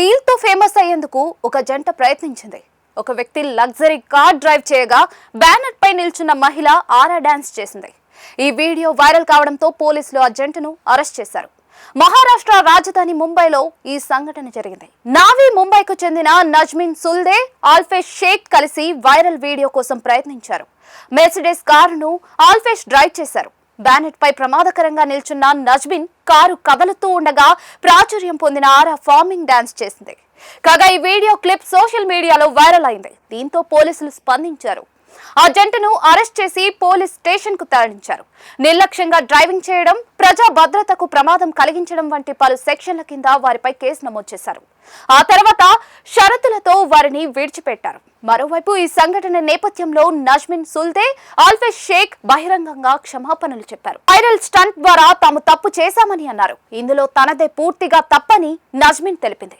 రీల్తో famous అయ్యేందుకు ఒక జంట ప్రయత్నించింది. ఒక వ్యక్తి లగ్జరీ కార్ డ్రైవ్ చేయగా బ్యానర్ పై నిల్చున్న మహిళ ఆరా డాన్స్ చేసింది. ఈ వీడియో వైరల్ కావడంతో పోలీసులు ఆ జంటను అరెస్ట్ చేశారు. మహారాష్ట్ర రాజధాని ముంబైలో ఈ సంఘటన జరిగింది. నావీ ముంబైకు చెందిన నజ్మిన్ సుల్దే ఆల్ఫేష్ షేక్ కలిసి వైరల్ వీడియో కోసం ప్రయత్నించారు. మెర్సిడెస్ కారును ఆల్ఫేష్ డ్రైవ్ చేశారు. బ్యానెట్ పై ప్రమాదకరంగా నిల్చున్న నజ్బిన్ కారు కదలుతూ ఉండగా ప్రాచుర్యం పొందిన ఆరా ఫార్మింగ్ డాన్స్ చేసింది. కాగా ఈ వీడియో క్లిప్ సోషల్ మీడియాలో వైరల్ అయింది. దీంతో పోలీసులు స్పందించారు. ఆ జంటను అరెస్ట్ చేసి పోలీస్ స్టేషన్కు తరలించారు. నిర్లక్ష్యంగా డ్రైవింగ్ చేయడం ప్రజా భద్రతకు ప్రమాదం కలిగించడం వంటి పలు సెక్షన్ల కింద వారిపై కేసు నమోదు చేశారు. ఆ తర్వాత షరతులతో వారిని విడిచిపెట్టారు. మరోవైపు ఈ సంఘటన నేపథ్యంలో నజ్మిన్ సుల్దే ఆల్ఫేజ్ షేక్ బహిరంగంగా క్షమాపణలు చెప్పారు. వైరల్ స్టంట్ ద్వారా తాము తప్పు చేశామని అన్నారు. ఇందులో తనదే పూర్తిగా తప్పని నజ్మిన్ తెలిపింది.